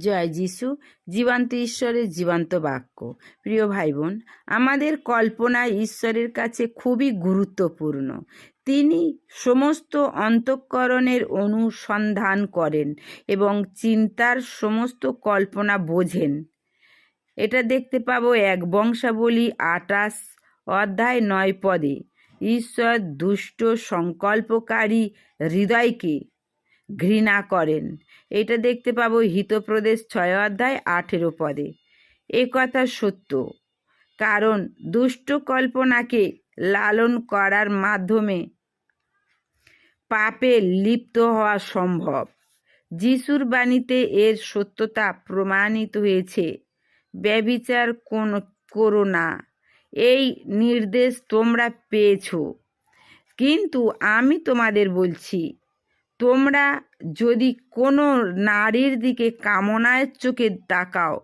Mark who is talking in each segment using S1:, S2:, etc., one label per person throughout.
S1: জয় যিশু, জীবন্ত ঈশ্বরের জীবন্ত বাক্য। প্রিয় ভাই বোন আমাদের কল্পনা ঈশ্বরের কাছে খুবই গুরুত্বপূর্ণ। তিনি সমস্ত অন্তঃকরণের অনুসন্ধান করেন এবং চিন্তার সমস্ত কল্পনা বোঝেন। এটা দেখতে পাবো এক বংশাবলী আটাশ অধ্যায় নয় পদে। ঈশ্বর দুষ্ট সংকল্পকারী হৃদয়কে ঘৃণা করেন। এটা দেখতে পাবো হিতপ্রদেশ ছয় অধ্যায় আঠেরো পদে। এ কথা সত্য। কারণ দুষ্ট কল্পনাকে লালন করার মাধ্যমে পাপে লিপ্ত হওয়া সম্ভব। যিশুর বাণীতে এর সত্যতা প্রমাণিত হয়েছে। ব্যবিচার কোন করো না। এই নির্দেশ তোমরা পেয়েছ। কিন্তু আমি তোমাদের বলছি তোমরা যদি কোনো নারীর দিকে কামনায় চোখে তাকাও,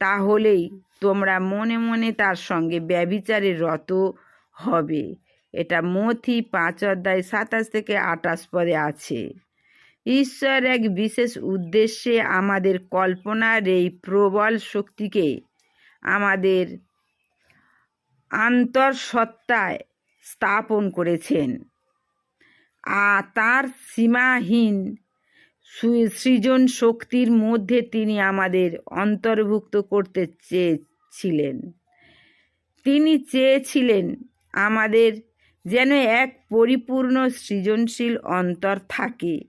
S1: তাহলেই তোমরা মনে মনে তার সঙ্গে ব্যবিচারে রত হবে। এটা মথি পাঁচ অধ্যায় সাতাশ থেকে আঠাশ পদে আছে। ঈশ্বর এক বিশেষ উদ্দেশ্যে আমাদের কল্পনার এই প্রবল শক্তিকে আমাদের আন্তঃসত্ত্বায় স্থাপন করেছেন। তার সীমাহীন সৃজন শক্তির মধ্যে তিনি আমাদের অন্তর্ভুক্ত করতে চেয়েছিলেন। তিনি চেয়েছিলেন আমাদের যেন এক পরিপূর্ণ সৃজনশীল অন্তর থাকে।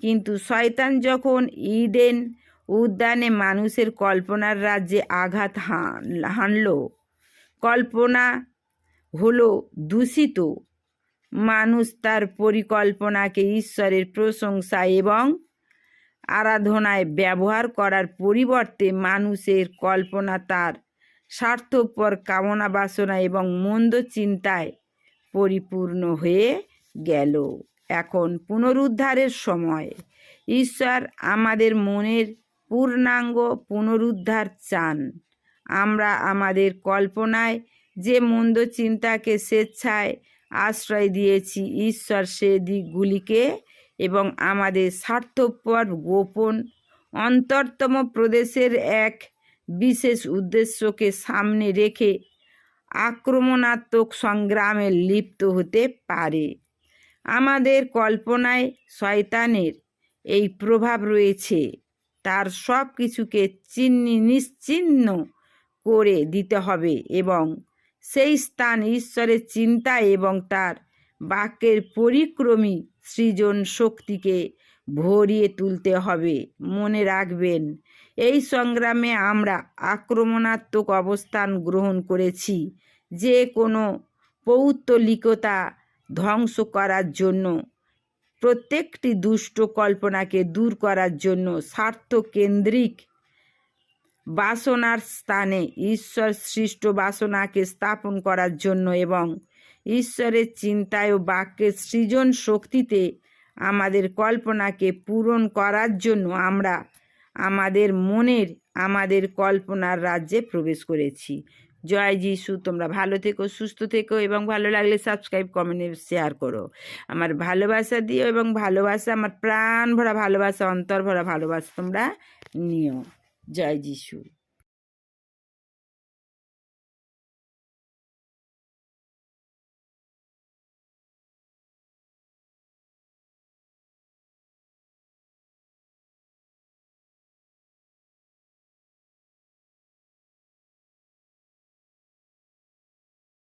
S1: কিন্তু শয়তান যখন ইডেন উদ্যানে মানুষের কল্পনার রাজ্যে আঘাত হান- হানল, কল্পনা হলো দূষিত। মানুষ তার পরিকল্পনাকে ঈশ্বরের প্রশংসা এবং আরাধনায় ব্যবহার করার পরিবর্তে মানুষের কল্পনা তার স্বার্থপর কামনা বাসনা এবং মন্দ চিন্তায় পরিপূর্ণ হয়ে গেল। এখন পুনরুদ্ধারের সময়। ঈশ্বর আমাদের মনের পূর্ণাঙ্গ পুনরুদ্ধার চান। আমরা আমাদের কল্পনায় যে মন্দ চিন্তাকে স্বেচ্ছায় আশ্রয় দিয়েছি ঈশ্বর সে দিকগুলিকে এবং আমাদের স্বার্থপর গোপন অন্তরতম প্রদেশের এক বিশেষ উদ্দেশ্যকে সামনে রেখে আক্রমণাত্মক সংগ্রামে লিপ্ত হতে পারে। আমাদের কল্পনায় শয়তানের এই প্রভাব রয়েছে। তার সব কিছুকে চিহ্নি নিশ্চিহ্ন করে দিতে হবে এবং সেই স্থান ঈশ্বরের চিন্তা এবং তার বাক্যের পরিক্রমী সৃজন শক্তিকে ভরিয়ে তুলতে হবে। মনে রাখবেন, এই সংগ্রামে আমরা আক্রমণাত্মক অবস্থান গ্রহণ করেছি। যে কোনো পৌত্তলিকতা ধ্বংস করার জন্য, প্রত্যেকটি দুষ্ট কল্পনাকে দূর করার জন্য স্বার্থকেন্দ্রিক বাসনার স্থানে ঈশ্বর সৃষ্ট বাসনাকে স্থাপন করার জন্য এবং ঈশ্বরের চিন্তায় ও বাক্যের সৃজন শক্তিতে আমাদের কল্পনাকে পূরণ করার জন্য আমরা আমাদের মনের, আমাদের কল্পনার রাজ্যে প্রবেশ করেছি। জয় যিশু, তোমরা ভালো থেকো, সুস্থ থেকো এবং ভালো লাগলে সাবস্ক্রাইব কমেন্ট শেয়ার করো। আমার ভালোবাসা দিও এবং ভালোবাসা, আমার প্রাণ ভরা ভালোবাসা, অন্তর ভরা ভালোবাসা তোমরা নিও। জয় যিশু